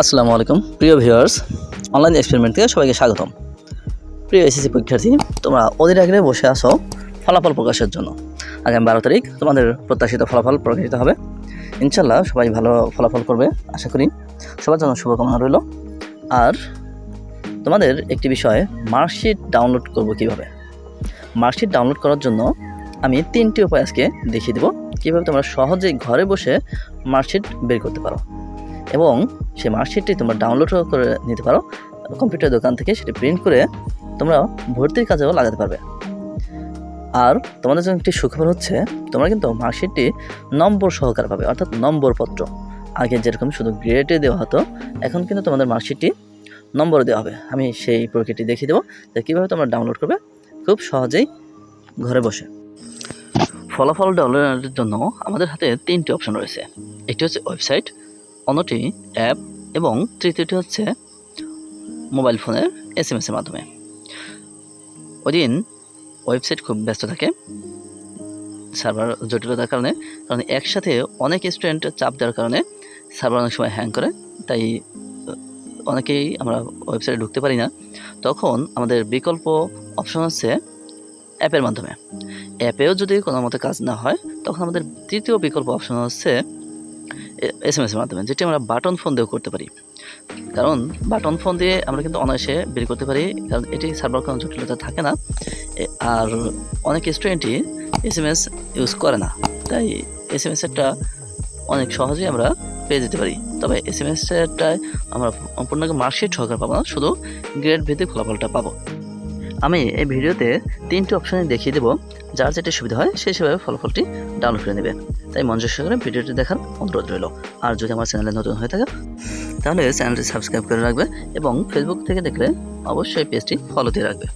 আসসালামু আলাইকুম। প্রিয় ভিউয়ার্স অনলাইন এক্সপেরিমেন্ট থেকে সবাইকে স্বাগতম। প্রিয় এসএসসি পরীক্ষার্থী, তোমরা অধীর আগ্রহে বসে আসো ফলাফল প্রকাশের জন্য। আগামী বারো তারিখ তোমাদের প্রত্যাশিত ফলাফল প্রকাশিত হবে। ইনশাল্লাহ সবাই ভালো ফলাফল করবে, আশা করি। সবার জন্য শুভকামনা রইল। আর তোমাদের একটি বিষয়, মার্কশিট ডাউনলোড করব কীভাবে? মার্কশিট ডাউনলোড করার জন্য আমি তিনটি উপায় আজকে দেখিয়ে দেবো। কীভাবে তোমরা সহজেই ঘরে বসে মার্কশিট বের করতে পারো। এবং সেই মার্কশিটটি তোমরা ডাউনলোড করে নিতে পারো কম্পিউটার দোকান থেকে সেটি প্রিন্ট করে তোমরা ভর্তির কাজেও লাগাতে পারবে। আর তোমাদের জন্য একটি সুখবর হচ্ছে, তোমরা কিন্তু মার্কশিটটি নম্বর সহকার পাবে, অর্থাৎ নম্বরপত্র আগে যেরকম শুধু গ্রেডে দেওয়া হতো, এখন কিন্তু তোমাদের মার্কশিটটি নম্বর দেওয়া হবে। আমি সেই প্রক্রিয়াটি দেখিয়ে দেবো যে কীভাবে তোমরা ডাউনলোড করবে খুব সহজেই ঘরে বসে। ফলাফল ডাউনলোডের জন্য আমাদের হাতে তিনটি অপশন রয়েছে। একটি হচ্ছে ওয়েবসাইট অন্যটি অ্যাপ এবং তৃতীয়টি হচ্ছে মোবাইল ফোনের এস এম এসের মাধ্যমে। ওই দিন ওয়েবসাইট খুব ব্যস্ত থাকে, সার্ভার জটিলতার কারণে, কারণ একসাথে অনেক স্টুডেন্ট চাপ দেওয়ার কারণে সার্ভার অনেক সময় হ্যাং করে, তাই অনেকেই আমরা ওয়েবসাইটে ঢুকতে পারি না। তখন আমাদের বিকল্প অপশন হচ্ছে অ্যাপের মাধ্যমে। অ্যাপেও যদি কোনো মতে কাজ না হয়, তখন আমাদের তৃতীয় বিকল্প অপশন হচ্ছে এস এম এসের মাধ্যমে, যেটি আমরা বাটন ফোন দিয়েও করতে পারি। কারণ বাটন ফোন দিয়ে আমরা কিন্তু অনায়াসে বের করতে পারি, কারণ এটি সার্ভার কোনো জটিলতা থাকে না। আর অনেক স্টুডেন্টই এস এম এস ইউজ করে না। তাই এস এম এসেরটা অনেক সহজেই আমরা পেয়ে যেতে পারি। তবে এস এম এসটায় আমরা সম্পূর্ণ মার্কশিট সহকারে পাবো না, শুধু গ্রেড ভিত্তিক ফলাফলটা পাবো। আমি এই ভিডিওতে তিনটি অপশানে দেখিয়ে দেবো। যার যেটি সুবিধা হয় সেই সেভাবে ফলাফলটি ডাউনলোড করে নেবে। তাই মনোযোগ সহকারে ভিডিওটি দেখার অনুরোধ রইল। আর যদি আমার চ্যানেলে নতুন হয়ে থাকে তাহলে চ্যানেলটি সাবস্ক্রাইব করে রাখবে এবং ফেসবুক থেকে দেখলে অবশ্যই পেজটি ফলো দিয়ে রাখবে।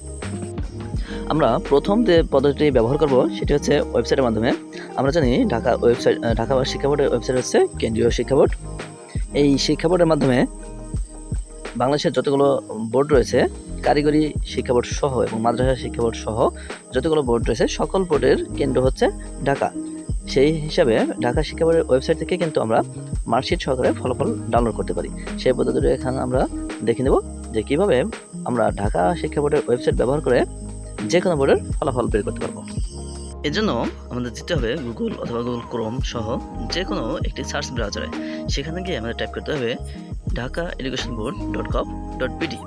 আমরা প্রথম যে পদ্ধতিটি ব্যবহার করব, সেটি হচ্ছে ওয়েবসাইটের মাধ্যমে। আমরা জানি ঢাকা ওয়েবসাইট ঢাকা শিক্ষা বোর্ডের ওয়েবসাইট হচ্ছে কেন্দ্রীয় শিক্ষা বোর্ড। এই শিক্ষা বোর্ডের মাধ্যমে বাংলাদেশের যতগুলো বোর্ড রয়েছে কারিগরি শিক্ষা বোর্ড সহ এবং মাদ্রাসা শিক্ষা বোর্ড সহ যতগুলো বোর্ড রয়েছে, সকল বোর্ডের কেন্দ্র হচ্ছে ঢাকা। সেই হিসাবে ঢাকা শিক্ষা বোর্ডের ওয়েবসাইট থেকে কিন্তু আমরা মার্কশিট সহকারে ফলাফল ডাউনলোড করতে পারি। সেই পদ্ধতিটি এখানে আমরা দেখে নেব যে কীভাবে আমরা ঢাকা শিক্ষা বোর্ডের ওয়েবসাইট ব্যবহার করে যে কোনো বোর্ডের ফলাফল বের করতে পারব। এর জন্য আমাদের যেতে হবে গুগল অথবা গুগল ক্রোম সহ যে কোনো একটি সার্চ ব্রাউজারে সেখানে গিয়ে আমাদের টাইপ করতে হবে Dhaka education board dot com dot BD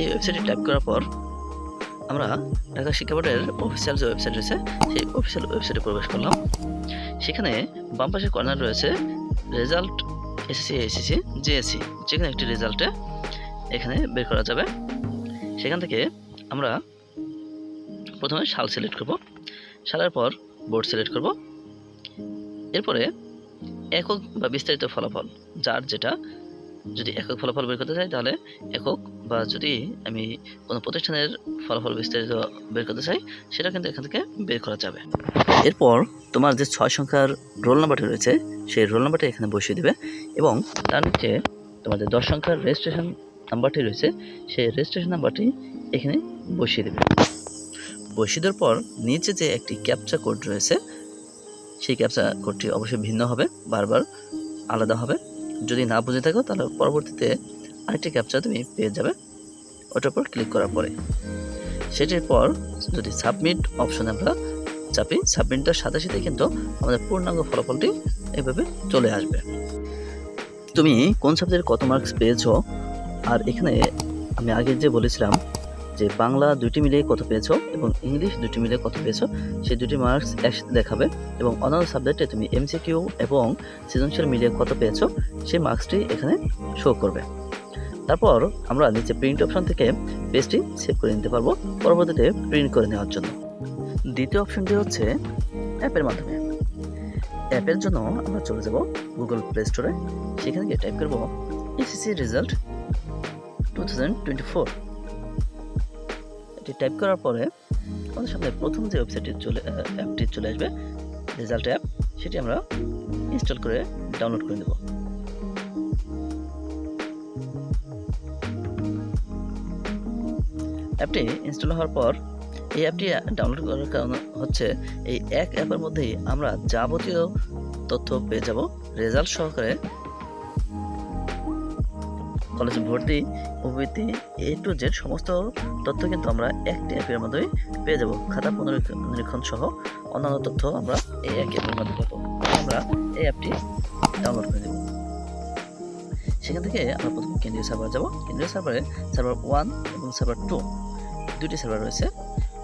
এই ওয়েবসাইটে টাইপ করার পর, আমরা ঢাকা শিক্ষা বোর্ডের অফিসিয়াল যে ওয়েবসাইট রয়েছে, সেই অফিসিয়াল ওয়েবসাইটে প্রবেশ করলাম। সেখানে বাম পাশে কর্নার রয়েছে রেজাল্ট এসএসসি এসএসসি জেএসসি যেখানে একটি রেজাল্টে এখানে বের করা যাবে। সেখান থেকে আমরা প্রথমে সাল সিলেক্ট করব। সালের পর বোর্ড সিলেক্ট করব। এরপরে একক বা বিস্তারিত ফলাফল, যার যেটা, যদি একক ফলাফল বের করতে চাই, তাহলে একক বা যদি আমি কোনো প্রতিষ্ঠানের ফলাফল বিস্তারিত বের করতে চাই, সেটা কিন্তু এখান থেকে বের করা যাবে। এরপর তোমার যে ছয় সংখ্যার রোল নাম্বারটি রয়েছে, সেই রোল নাম্বারটি এখানে বসিয়ে দেবে এবং তার নিচে তোমাদের দশ সংখ্যার রেজিস্ট্রেশন নাম্বারটি রয়েছে, সেই রেজিস্ট্রেশন নাম্বারটি এখানে বসিয়ে দেবে। বসিয়ে দেওয়ার পর নিচে যে একটি ক্যাপচা কোড রয়েছে, সেই ক্যাপচা কোডটি অবশ্যই ভিন্ন হবে, বারবার আলাদা হবে। যদি না বুঝে থাকো, তাহলে পরবর্তীতে আরেকটি ক্যাপচা তুমি পেয়ে যাবে। ওটার উপর ক্লিক করার পরে। সেটির পর যদি সাবমিট অপশনে আমরা চাপি সাবমিটটার সাথে সাথে কিন্তু আমাদের পূর্ণাঙ্গ ফলাফলটি এভাবে চলে আসবে। তুমি কোন সাবজেক্টে কত মার্কস পেয়েছ? আর এখানে আমি আগে যে বলেছিলাম যে বাংলা দুটি মিলিয়ে কত পেয়েছ এবং ইংলিশ দুটি মিলিয়ে কত পেয়েছ, সেই দুটি মার্কস একসাথে দেখাবে এবং অন্যান্য সাবজেক্টে তুমি এমসিকিউ এবং সৃজনশীল মিলিয়ে কত পেয়েছ, সেই মার্কসটি এখানে শো করবে। তারপর আমরা নিচে প্রিন্ট অপশন থেকে পেজটি সেভ করে নিতে পারব। পরবর্তীতে প্রিন্ট করে নেওয়ার জন্য। দ্বিতীয় অপশনটি হচ্ছে অ্যাপের মাধ্যমে। অ্যাপের জন্য আমরা চলে যাব গুগল প্লে স্টোরে সেখানে গিয়ে টাইপ করব SSC result two thousand twenty four এটি টাইপ করার পরে আমাদের সামনে প্রথম যে ওয়েবসাইটটি চলে অ্যাপটি চলে আসবে রেজাল্ট অ্যাপ সেটি আমরা ইনস্টল করে ডাউনলোড করে নেব। অ্যাপটি ইনস্টল হওয়ার পর এই অ্যাপটি ডাউনলোড করার কারণ হচ্ছে এই এক অ্যাপের মধ্যেই আমরা যাবতীয় তথ্য পেয়ে যাব। রেজাল্ট সহকারে কলেজ ভর্তি উপবৃত্তি এ টু জেড সমস্ত তথ্য কিন্তু আমরা একটি অ্যাপের মাধ্যমে পেয়ে যাব। খাতা পুনরীক্ষণ সহ অন্যান্য তথ্য আমরা এই এক অ্যাপের মাধ্যমে পাবো। আমরা এই অ্যাপটি ডাউনলোড করে দেব। সেখান থেকে আমরা প্রথমে কেন্দ্রীয় সার্ভার যাব। কেন্দ্রীয় সার্ভারে সার্ভার ওয়ান সার্ভার টু দুটি সার্ভার রয়েছে।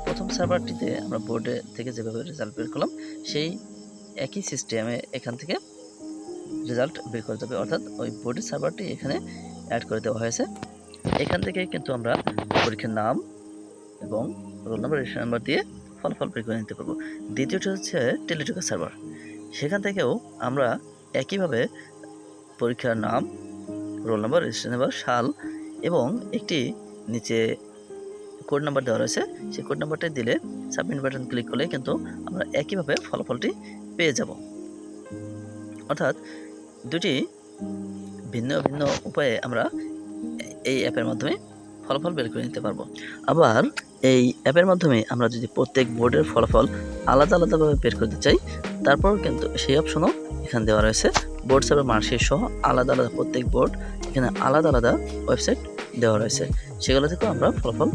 প্রথম সার্ভারটিতে আমরা বোর্ডে থেকে যেভাবে রেজাল্ট বের করলাম, সেই একই সিস্টেমে এখান থেকে রেজাল্ট বের করে দেবে। অর্থাৎ ওই বোর্ডের সার্ভারটি এখানে অ্যাড করে দেওয়া হয়েছে। এখান থেকে কিন্তু আমরা পরীক্ষার নাম এবং রোল নাম্বার রেজিস্ট্রেশন নাম্বার দিয়ে ফলাফল বের করে নিতে পারব। দ্বিতীয়টি হচ্ছে টেলিটকের সার্ভার সেখান থেকেও আমরা একইভাবে পরীক্ষার নাম রোল নাম্বার রেজিস্ট্রেশন নাম্বার সাল এবং একটি নিচে কোড নাম্বার দেওয়া রয়েছে, সেই কোড নাম্বারটা দিলে সাবমিট বাটন ক্লিক করলে কিন্তু আমরা একইভাবে ফলাফলটি পেয়ে যাব। অর্থাৎ দুটি ভিন্ন ভিন্ন উপায়ে আমরা এই অ্যাপের মাধ্যমে ফলাফল বের করে নিতে পারব। আবার এই অ্যাপের মাধ্যমে আমরা যদি প্রত্যেক বোর্ডের ফলাফল আলাদা আলাদাভাবে বের করতে চাই, তারপর কিন্তু সেই অপশনও এখানে দেওয়া রয়েছে। বোর্ড সার্ভার মার্কশিট সহ আলাদা আলাদা প্রত্যেক বোর্ড এখানে আলাদা আলাদা ওয়েবসাইট দেওয়া রয়েছে। সেগুলো থেকেও আমরা ফলাফল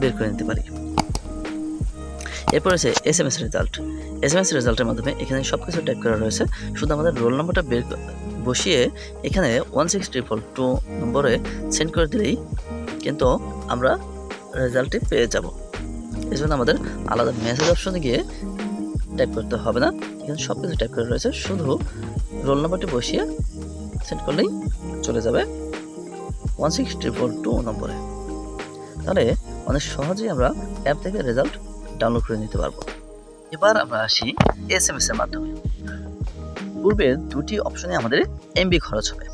বের করে নিতে পারি। এরপর আছে S M S result S M S রেজাল্টের মাধ্যমে এখানে সব কিছু টাইপ করা রয়েছে। শুধু আমাদের রোল নম্বরটা বের বসিয়ে এখানে ওয়ান সিক্স ট্রিপল টু নম্বরে সেন্ড করে দিলেই কিন্তু আমরা রেজাল্টটি পেয়ে যাব। এই জন্য আমাদের আলাদা মেসেজ অপশনে গিয়ে টাইপ করতে হবে না। এখানে সব কিছু টাইপ করা রয়েছে। শুধু রোল নম্বরটি বসিয়ে সেন্ড করলেই চলে যাবে। ওয়ান সিক্স ট্রিপল টু নম্বরে। তাহলে অনেক সহজেই আমরা অ্যাপ থেকে রেজাল্ট ডাউনলোড করে নিতে পারব। এবার আমরা আসি এস এম এর মাধ্যমে। পূর্বে দুটি অপশনে আমাদের এমবি খরচ হবে।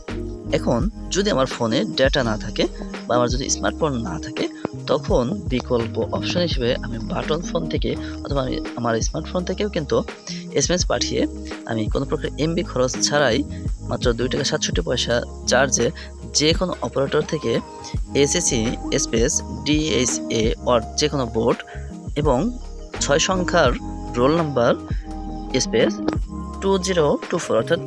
এখন যদি আমার ফোনে ডেটা না থাকে বা আমার যদি স্মার্টফোন না থাকে, তখন বিকল্প অপশন হিসেবে আমি বাটন ফোন থেকে অথবা আমি আমার স্মার্টফোন থেকেও কিন্তু এস এম এস পাঠিয়ে আমি কোনো প্রকার এমবি খরচ ছাড়াই মাত্র দুই টাকা সাতষট্টি পয়সা চার্জে যে কোনো অপারেটর থেকে এসএসসি স্পেস ডিএসএ অর যে কোনো বোর্ড এবং ছয় সংখ্যার roll number space two zero two four অর্থাৎ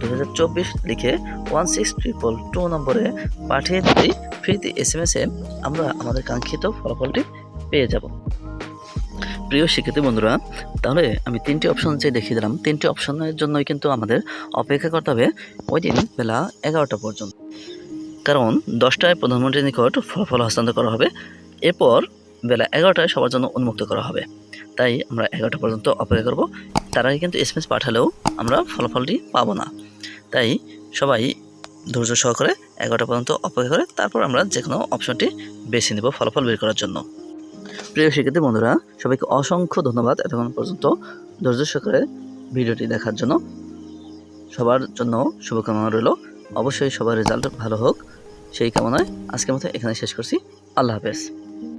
দু হাজার চব্বিশ লিখে ওয়ান সিক্স ট্রিপল টু নম্বরে পাঠিয়ে দিলেই ফ্রিতে এস এম এসে আমরা আমাদের কাঙ্ক্ষিত ফলাফলটি পেয়ে যাব। প্রিয় শিক্ষার্থী বন্ধুরা, তাহলে আমি তিনটি অপশন যে দেখিয়ে দিলাম, তিনটি অপশনের জন্যই কিন্তু আমাদের অপেক্ষা করতে হবে ওই দিন বেলা এগারোটা পর্যন্ত। কারণ দশটায় প্রধানমন্ত্রীর নিকট ফলাফল হস্তান্তর করা হবে। এরপর বেলা এগারোটায় সবার জন্য উন্মুক্ত করা হবে। তাই আমরা এগারোটা পর্যন্ত অপেক্ষা করব। তার আগে কিন্তু এসএমএস পাঠালেও আমরা ফলাফলটি পাব না। তাই সবাই ধৈর্য সহকারে এগারোটা পর্যন্ত অপেক্ষা করে, তারপর আমরা যে কোনো অপশনটি বেছে নেব ফলাফল বের করার জন্য। প্রিয় শিক্ষার্থী বন্ধুরা, সবাইকে অসংখ্য ধন্যবাদ এতক্ষণ পর্যন্ত ধৈর্য সহকারে ভিডিওটি দেখার জন্য। সবার জন্য শুভকামনা রইল। অবশ্যই সবার রেজাল্ট ভালো হোক। সেই কামনায় আজকের মতো এখানে শেষ করছি। আল্লাহ হাফেজ।